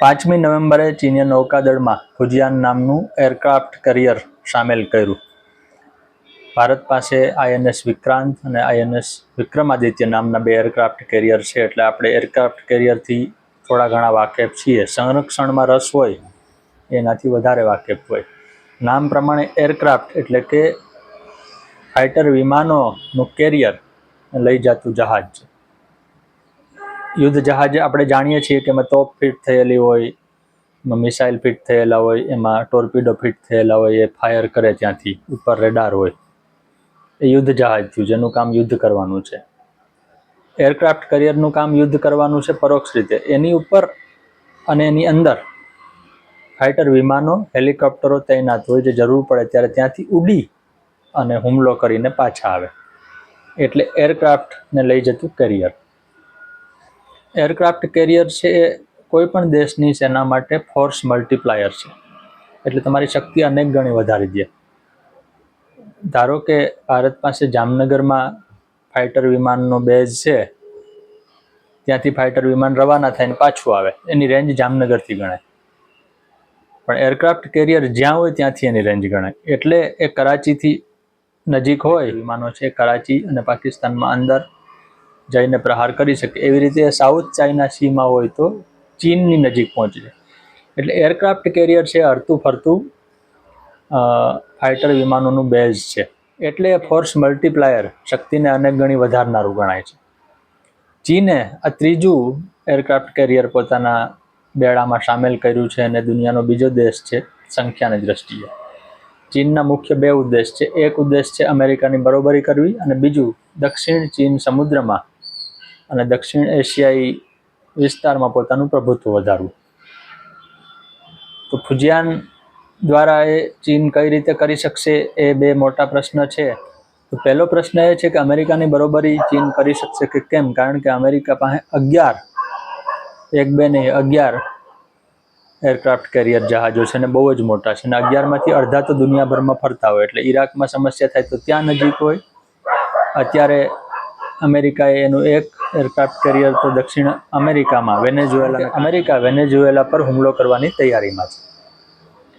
પાંચમી નવેમ્બરે ચીને નૌકાદળમાં ફુજિયાન નામનું એરક્રાફ્ટ કરિયર સામેલ કર્યું. ભારત પાસે આઈએનએસ વિક્રાંત અને આઈએનએસ વિક્રમાદિત્ય નામના બે એરક્રાફ્ટ કેરિયર છે એટલે આપણે એરક્રાફ્ટ કેરિયરથી થોડા ઘણા વાકેફ છીએ. સંરક્ષણમાં રસ હોય, એનાથી વધારે વાકેફ હોય. નામ પ્રમાણે એરક્રાફ્ટ એટલે કે ફાઇટર વિમાનોનું કેરિયર લઈ જતું જહાજ. છે યુદ્ધ જહાજ આપણે જાણીએ છીએ કે એમાં તોપ ફિટ થયેલી હોય, એમાં મિસાઇલ ફિટ થયેલા હોય, એમાં ટોર્પિડો ફિટ થયેલા હોય, એ ફાયર કરે ત્યાંથી, ઉપર રેડાર હોય. એ યુદ્ધ જહાજ થયું, જેનું કામ યુદ્ધ કરવાનું છે. એરક્રાફ્ટ કરિયરનું કામ યુદ્ધ કરવાનું છે પરોક્ષ રીતે. એની ઉપર અને એની અંદર ફાઇટર વિમાનો, હેલિકોપ્ટરો તૈનાત હોય, જે જરૂર પડે ત્યારે ત્યાંથી ઉડી અને હુમલો કરીને પાછા આવે. એટલે એરક્રાફ્ટને લઈ જતું કેરિયર. એરક્રાફ્ટ કેરિયર છે એ કોઈ પણ દેશની સેના માટે ફોર્સ મલ્ટીપ્લાયર છે. એટલે તમારી શક્તિ અનેક ગણી વધારી દે ધારો કે ભારત પાસે જામનગરમાં ફાઇટર વિમાનનો બેઝ છે, ત્યાંથી ફાઇટર વિમાન રવાના થઈને પાછું આવે. એની રેન્જ જામનગરથી ગણાય. પણ એરક્રાફ્ટ કેરિયર જ્યાં હોય ત્યાંથી એની રેન્જ ગણાય. એટલે એ કરાચીથી નજીક હોય, વિમાનો છે કરાચી અને પાકિસ્તાનમાં અંદર જઈને પ્રહાર કરી શકે. એવી રીતે સાઉથ ચાઇના સીમાં હોય તો ચીનની નજીક પહોંચે એટલે એરક્રાફ્ટ કેરિયર છે હરતું ફરતું. ફાઇટર વિમાનોનું બેઝ છે. એટલે ફોર્સ મલ્ટીપ્લાયર શક્તિને અનેક ગણી વધારનારું ગણાય છે. ચીને આ ત્રીજું એરક્રાફ્ટ કેરિયર પોતાના બેડામાં સામેલ કર્યું છે અને દુનિયાનો બીજો દેશ છે સંખ્યાની દ્રષ્ટિએ. ચીનના મુખ્ય બે ઉદ્દેશ છે. એક ઉદ્દેશ છે અમેરિકાની બરોબરી કરવી અને બીજું દક્ષિણ ચીન સમુદ્રમાં અને દક્ષિણ એશિયાઈ વિસ્તારમાં પોતાનું પ્રભુત્વ વધારવું. તો ફુજિયાન દ્વારા એ ચીન કઈ રીતે કરી શકશે એ બે મોટા પ્રશ્ન છે. તો પહેલો પ્રશ્ન એ છે કે અમેરિકાની બરોબરી ચીન કરી શકશે કે કેમ? કારણ કે અમેરિકા પાસે અગિયાર, એક બે નહીં, અગિયાર એરક્રાફ્ટ કેરિયર જહાજો છે અને બહુ જ મોટા છે. અને અગિયારમાંથી અડધા તો દુનિયાભરમાં ફરતા હોય. એટલે ઈરાકમાં સમસ્યા થાય તો ત્યાં નજીક હોય. અત્યારે અમેરિકાએ એનું એક એરક્રાફ્ટ કેરિયર તો દક્ષિણ અમેરિકામાં, વેનેઝુએલા અમેરિકા, વેનેઝુએલા પર હુમલો કરવાની તૈયારીમાં છે.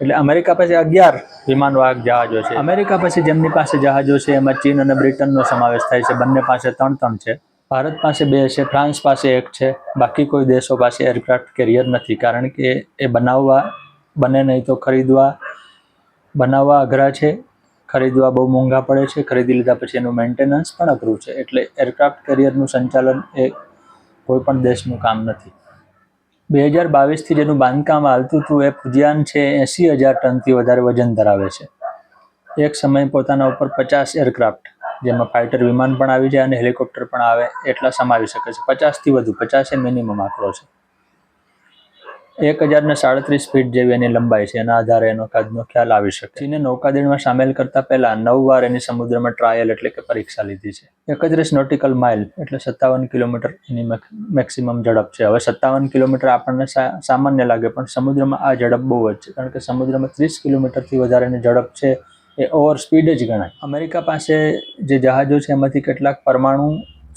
એટલે અમેરિકા પાસે અગિયાર વિમાનવાહક જહાજો છે. અમેરિકા પછી જેમની પાસે જહાજો છે, એમાં ચીન અને બ્રિટનનો સમાવેશ થાય છે. બંને પાસે ત્રણ ત્રણ છે. ભારત પાસે બે છે, ફ્રાન્સ પાસે એક છે. બાકી કોઈ દેશો પાસે એરક્રાફ્ટ કેરિયર નથી. કારણ કે એ બનાવવા, બને નહીં તો ખરીદવા, બનાવવા અઘરા છે. ખરીદવા બહુ મોંઘા પડે છે. ખરીદી લીધા પછી એનું મેન્ટેનન્સ પણ અઘરું છે. એટલે એરક્રાફ્ટ કરિયરનું સંચાલન એ કોઈ પણ દેશનું કામ નથી. બે હજાર બાવીસથી જેનું બાંધકામ હાલતું હતું, એ ફુજિયાન છે એંસી હજાર ટનથી વધારે વજન ધરાવે છે. એક સમયે પોતાના ઉપર પચાસ એરક્રાફ્ટ જેમાં ફાઇટર વિમાન પણ આવી જાય અને હેલિકોપ્ટર પણ આવે, એટલા સમાવી શકે છે. પચાસથી વધુ, પચાસ એ મિનિમમ આંકડો છે. એક હજાર ને સાડત્રીસ ફીટ જેવી એની લંબાઈ છે. એના આધારે એનો કદનો ખ્યાલ આવી શકે. ચીને નૌકાદળમાં સામેલ કરતા પહેલા નવ વાર એની સમુદ્રમાં ટ્રાયલ એટલે કે પરીક્ષા લીધી છે. એકત્રીસ નોટિકલ માઇલ એટલે સત્તાવન કિલોમીટર એની મેક્સિમમ ઝડપ છે. હવે સત્તાવન કિલોમીટર આપણને સામાન્ય લાગે પણ સમુદ્રમાં આ ઝડપ બહુ જ છે. કારણ કે સમુદ્રમાં ત્રીસ કિલોમીટરથી વધારેની ઝડપ છે એ ઓવર સ્પીડ જ ગણાય. અમેરિકા પાસે જે જહાજો છે એમાંથી કેટલાક પરમાણુ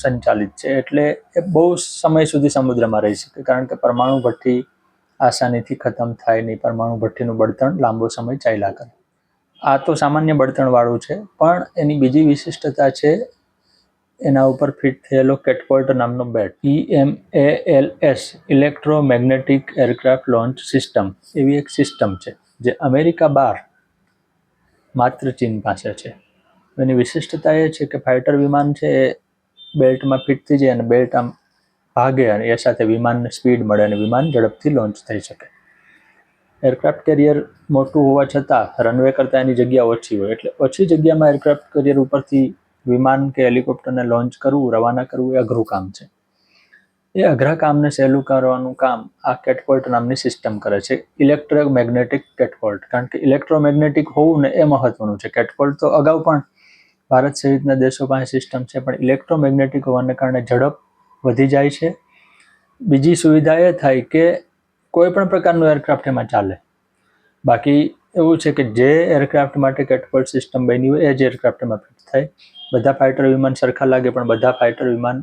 સંચાલિત છે. એટલે એ બહુ સમય સુધી સમુદ્રમાં રહી શકે. કારણ કે પરમાણુ ભઠ્ઠી આસાનીથી ખતમ થાય નહીં. પરમાણુ ભઠ્ઠીનું બળતણ લાંબો સમય ચાલ્યા કરે. આ તો સામાન્ય બળતણવાળું છે, પણ એની બીજી વિશિષ્ટતા છે, એના ઉપર ફિટ થયેલો કેટપોલ્ટ નામનો બેટ E M A L S electromagnetic aircraft launch system. એવી એક સિસ્ટમ છે, જે અમેરિકા બહાર માત્ર ચીન પાસે છે. એની વિશિષ્ટતા એ છે કે ફાઇટર વિમાન છે, એ બેલ્ટમાં ફિટ થઈ જાય અને બેલ્ટ આમ ભાગે અને એ સાથે વિમાનને સ્પીડ મળે અને વિમાન ઝડપથી લોન્ચ થઈ શકે. એરક્રાફ્ટ કેરિયર મોટું હોવા છતાં રનવે કરતાં એની જગ્યા ઓછી હોય. એટલે ઓછી જગ્યામાં એરક્રાફ્ટ કેરિયર ઉપરથી વિમાન કે હેલિકોપ્ટરને લોન્ચ કરવું, રવાના કરવું એ અઘરું કામ છે. એ અઘરા કામને સહેલું કરવાનું કામ આ કેટપોલ્ટ નામની સિસ્ટમ કરે છે. ઇલેક્ટ્રોમેગ્નેટિક કેટપોલ્ટ કારણ કે ઇલેક્ટ્રોમેગ્નેટિક હોવું ને એ મહત્વનું છે. કેટપોલ્ટ તો અગાઉ પણ ભારત સહિતના દેશો પાસે સિસ્ટમ છે, પણ ઇલેક્ટ્રોમેગ્નેટિક હોવાને કારણે ઝડપ વધી જાય છે. બીજી સુવિધા એ થાય કે કોઈ પણ પ્રકારનું એરક્રાફ્ટ એમાં ચાલે. બાકી એવું છે કે જે એરક્રાફ્ટ માટે કેટપોલ્ટ સિસ્ટમ બની હોય એ જ એરક્રાફ્ટ એમાં ફિટ થાય. બધા ફાઇટર વિમાન સરખા લાગે પણ બધા ફાઇટર વિમાન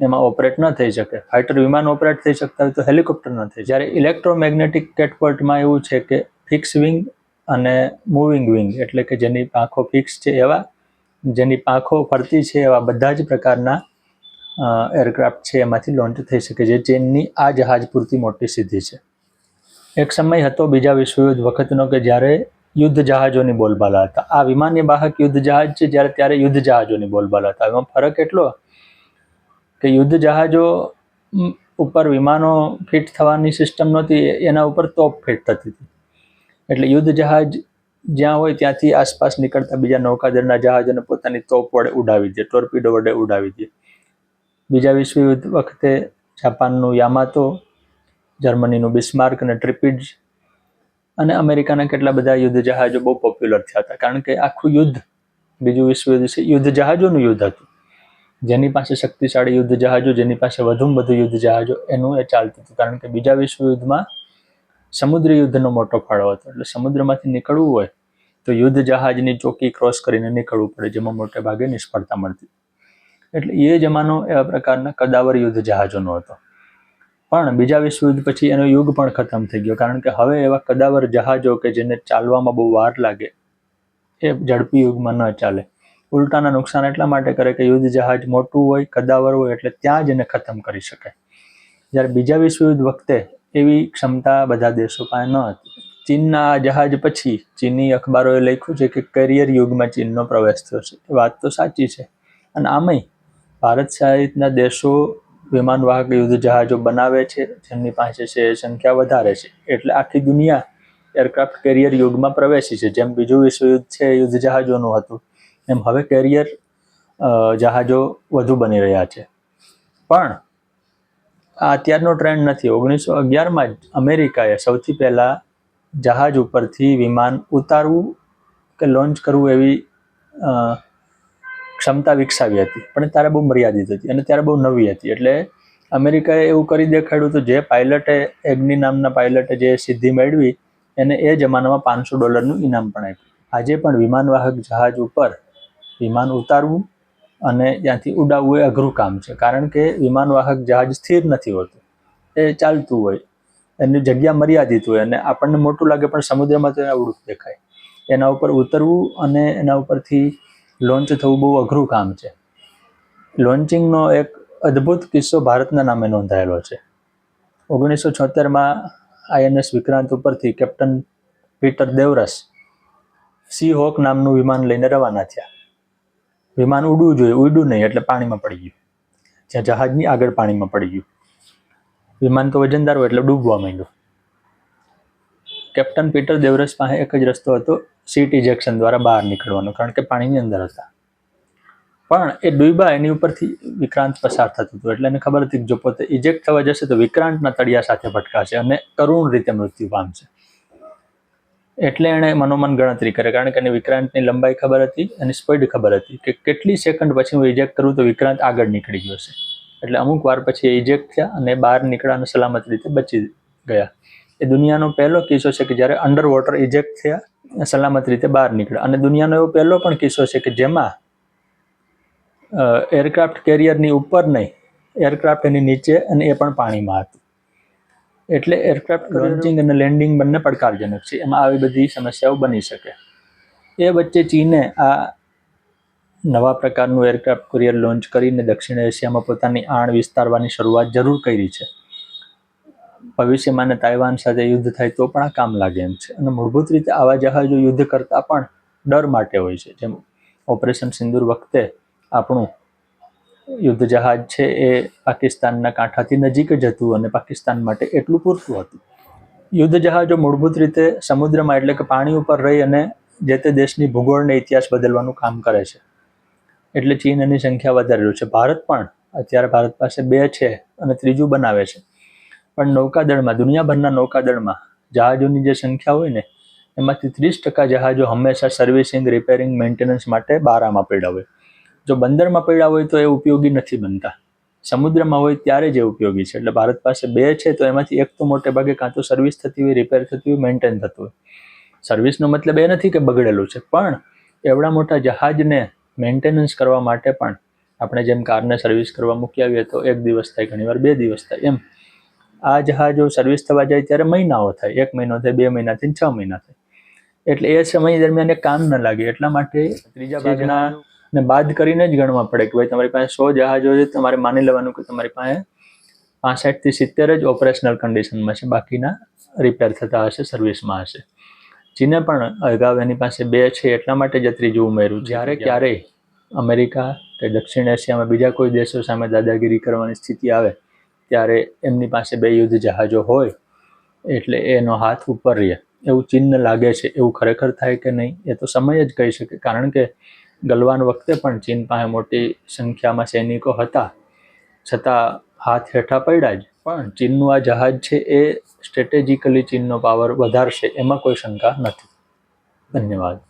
એમાં ઓપરેટ ન થઈ શકે. ફાઇટર વિમાન ઓપરેટ થઈ શકતા હોય તો હેલિકોપ્ટર ન થાય. જ્યારે ઇલેક્ટ્રોમેગ્નેટિક કેટપોર્ટમાં એવું છે કે ફિક્સ વિંગ અને મૂવિંગ વિંગ એટલે કે જેની પાંખો ફિક્સ છે એવા, જેની પાંખો ફરતી છે એવા બધા જ પ્રકારના એરક્રાફ્ટ છે, એમાંથી લોન્ચ થઈ શકે જે ચીનની આ જહાજ પૂરતી મોટી સિદ્ધિ છે. એક સમય હતો, બીજા વિશ્વયુદ્ધ વખતનો કે જ્યારે યુદ્ધ જહાજોની બોલબાલા હતા. આ વિમાન્ય વાહક યુદ્ધ જહાજ છે, જ્યારે ત્યારે યુદ્ધ જહાજોની બોલબાલા હતા. એમાં ફરક એટલો કે યુદ્ધ જહાજો ઉપર વિમાનો ફિટ થવાની સિસ્ટમ નહોતી એના ઉપર તોપ ફિટ થતી હતી. એટલે યુદ્ધ જહાજ જ્યાં હોય ત્યાંથી આસપાસ નીકળતા બીજા નૌકાદળના જહાજોને પોતાની તોપ વડે ઉડાવી દે ટોર્પિડો વડે ઉડાવી દે. બીજા વિશ્વયુદ્ધ વખતે જાપાનનું યામાતો, જર્મનીનું બિસ્માર્ક અને ટ્રિપિડ અને અમેરિકાના કેટલા બધા યુદ્ધ જહાજો બહુ પોપ્યુલર થયા હતા. કારણ કે આખું યુદ્ધ, બીજું વિશ્વયુદ્ધ છે, યુદ્ધ જહાજોનું યુદ્ધ હતું. જેની પાસે શક્તિશાળી યુદ્ધ જહાજો, જેની પાસે વધુમાં વધુ યુદ્ધ જહાજો, એનું એ ચાલતું હતું. કારણ કે બીજા વિશ્વયુદ્ધમાં સમુદ્ર યુદ્ધનો મોટો ફાળો હતો. એટલે સમુદ્રમાંથી નીકળવું હોય તો યુદ્ધ જહાજની ચોકી ક્રોસ કરીને નીકળવું પડે, જેમાં મોટે ભાગે નિષ્ફળતા મળતી. એટલે એ જમાનો એવા પ્રકારના કદાવર યુદ્ધ જહાજોનો હતો. પણ બીજા વિશ્વયુદ્ધ પછી એનો યુગ પણ ખતમ થઈ ગયો. કારણ કે હવે એવા કદાવર જહાજો કે જેને ચાલવામાં બહુ વાર લાગે, એ ઝડપી યુગમાં ન ચાલે. ઉલટાના નુકસાન એટલા માટે કરે કે યુદ્ધ જહાજ મોટું હોય, કદાવર હોય, એટલે ત્યાં જ એને ખતમ કરી શકાય. જ્યારે બીજા વિશ્વયુદ્ધ વખતે એવી ક્ષમતા બધા દેશો પાસે ન હતી. ચીનના જહાજ પછી ચીની અખબારોએ લખ્યું છે કે કરિયર યુગમાં ચીનનો પ્રવેશ થયો છે. એ વાત તો સાચી છે. અને આમાંય ભારત સહિતના દેશો વિમાનવાહક યુદ્ધ જહાજો બનાવે છે, જેમની પાસે છે સંખ્યા વધારે છે. એટલે આખી દુનિયા એરક્રાફ્ટ કેરિયર યુગમાં પ્રવેશી છે. જેમ બીજું વિશ્વયુદ્ધ છે યુદ્ધ જહાજોનું હતું, એમ હવે કેરિયર જહાજો વધુ બની રહ્યા છે. પણ આ અત્યારનો ટ્રેન્ડ નથી. ઓગણીસો અગિયારમાં જ અમેરિકાએ સૌથી પહેલાં જહાજ ઉપરથી વિમાન ઉતારવું કે લોન્ચ કરવું એવી ક્ષમતા વિકસાવી હતી. પણ ત્યારે બહુ મર્યાદિત હતી અને ત્યારે બહુ નવી હતી. એટલે અમેરિકાએ એવું કરી દેખાડ્યું તો જે પાયલટે એગ્ની નામના પાયલટે જે સિદ્ધિ મેળવી, એને એ જમાનામાં પાંચસો ડોલરનું ઇનામ પણ આપ્યું. આજે પણ વિમાનવાહક જહાજ ઉપર વિમાન ઉતારવું અને ત્યાંથી ઉડાવવું એ અઘરું કામ છે. કારણ કે વિમાનવાહક જહાજ સ્થિર નથી હોતું. એ ચાલતું હોય. એની જગ્યા મર્યાદિત હોય અને આપણને મોટું લાગે પણ સમુદ્રમાં તો અવળું દેખાય. એના ઉપર ઉતરવું અને એના ઉપરથી લોન્ચ થવું બહુ અઘરું કામ છે. લોન્ચિંગનો એક અદ્ભુત કિસ્સો ભારતના નામે નોંધાયેલો છે. ઓગણીસો છોતેરમાં આઈએનએસ વિક્રાંત ઉપરથી captain Peter Devras Sea Hawk નામનું વિમાન લઈને રવાના થયા. વિમાન ઉડવું જોઈએ ઉડ્યું નહીં, એટલે પાણીમાં પડી ગયું. જ્યાં જહાજની આગળ પાણીમાં પડી ગયું. વિમાન તો વજનદાર હોય એટલે ડૂબવા માંડ્યું. કેપ્ટન પીટર દેવરસ પાસે એક જ રસ્તો હતો, સીટ ઇજેક્શન દ્વારા બહાર નીકળવાનો, કારણ કે પાણીની અંદર હતા. પણ એ ડૂબા એની ઉપરથી વિક્રાંત પસાર થતું હતું, એટલે એને ખબર હતી કે જો પોતે ઇજેક્ટ થવા જશે તો વિક્રાંતના તળિયા સાથે ભટકાશે અને કરુણ રીતે મૃત્યુ પામશે. એટલે એણે મનોમન ગણતરી કરે, કારણ કે એને વિક્રાંતની લંબાઈ ખબર હતી અને સ્પીડ ખબર હતી કે કેટલી સેકન્ડ પછી હું ઇજેક્ટ કરું તો વિક્રાંત આગળ નીકળી ગયો છે એટલે અમુક વાર પછી ઇજેક્ટ થયા અને બહાર નીકળ્યા અને સલામત રીતે બચી ગયા. એ દુનિયાનો પહેલો કિસ્સો છે કે જ્યારે અંડર વોટર ઇજેક્ટ થયા સલામત રીતે બહાર નીકળ્યા. અને દુનિયાનો એવો પહેલો પણ કિસ્સો છે કે જેમાં એરક્રાફ્ટ કેરિયરની ઉપર નહીં એરક્રાફ્ટ એની નીચે અને એ પણ પાણીમાં હતું. એટલે એરક્રાફ્ટ લોન્ચિંગ અને લેન્ડિંગ બંને પડકારજનક છે. એમાં આવી બધી સમસ્યાઓ બની શકે. એ વચ્ચે ચીને આ નવા પ્રકારનું એરક્રાફ્ટ કુરિયર લોન્ચ કરીને દક્ષિણ એશિયામાં પોતાની આણ વિસ્તારવાની શરૂઆત જરૂર કરી છે. ભવિષ્યમાં તાઇવાન સાથે યુદ્ધ થાય તો પણ આ કામ લાગે એમ છે. અને મૂળભૂત રીતે આવા જહાજો યુદ્ધ કરતાં પણ ડર માટે હોય છે. જેમ ઓપરેશન સિંદૂર વખતે આપણું યુદ્ધ જહાજ છે એ પાકિસ્તાનના કાંઠાથી નજીક જ હતું અને પાકિસ્તાન માટે એટલું પૂરતું હતું. યુદ્ધ જહાજો મૂળભૂત રીતે સમુદ્રમાં એટલે કે પાણી ઉપર રહી અને જે તે દેશની ભૂગોળને ઇતિહાસ બદલવાનું કામ કરે છે. એટલે ચીન એની સંખ્યા વધારેલું છે. ભારત પણ, અત્યારે ભારત પાસે બે છે અને ત્રીજું બનાવે છે. પણ નૌકાદળમાં, દુનિયાભરના નૌકાદળમાં જહાજોની જે સંખ્યા હોય ને, એમાંથી ત્રીસ ટકા જહાજો હંમેશા સર્વિસિંગ રિપેરિંગ મેન્ટેનન્સ માટે બારામાં પડ્યા હોય. જો બંદરમાં પડ્યા હોય તો એ ઉપયોગી નથી બનતા. સમુદ્રમાં હોય ત્યારે જ એ ઉપયોગી છે. એટલે ભારત પાસે બે છે તો એમાંથી એક તો મોટે ભાગે કાં તો સર્વિસ થતી હોય રિપેર થતી હોય મેન્ટેન થતું હોય. સર્વિસનો મતલબ એ નથી કે બગડેલું છે, પણ એવડા મોટા જહાજને મેન્ટેનન્સ કરવા માટે પણ આપણે જેમ કારને સર્વિસ કરવા મૂકી આવીએ તો એક દિવસ થાય, ઘણીવાર બે દિવસ થાય, એમ. આ જહાજો સર્વિસ થવા જાય ત્યારે મહિનાઓ થાય. એક મહિનો થાય બે મહિના થાય છ મહિના થાય. એટલે એ સમય દરમિયાન એ કામ ન લાગે. એટલા માટે ત્રીજા ભાગના ને બાદ કરીને જ ગણવા પડે કે ભાઈ તમારી પાસે સો જહાજો છે તમારે માની લેવાનું કે તમારી પાસે પાસઠથી સિત્તેર જ ઓપરેશનલ કન્ડિશનમાં છે. બાકીના રિપેર થતા હશે સર્વિસમાં હશે. ચીને પણ અગાઉ એની પાસે બે છે એટલા માટે જ ત્રીજું ઉમેર્યું જ્યારે ક્યારેય અમેરિકા કે દક્ષિણ એશિયામાં બીજા કોઈ દેશો સામે દાદાગીરી કરવાની સ્થિતિ આવે ત્યારે એમની પાસે બે યુદ્ધ જહાજો હોય, એટલે એનો હાથ ઉપર રહે. એવું ચિહ્ન લાગે છે, એવું ખરેખર થાય કે નહીં, એ તો સમય જ કહી શકે. કારણ કે ગલવાન વખતે પણ ચીન પાસે મોટી સંખ્યામાં સૈનિકો હતા. છતાં હાથ હેઠા પડ્યા જ. પણ ચીનનું આ જહાજ છે, એ સ્ટ્રેટેજિકલી ચીનનો પાવર વધારશે, એમાં કોઈ શંકા નથી. ધન્યવાદ.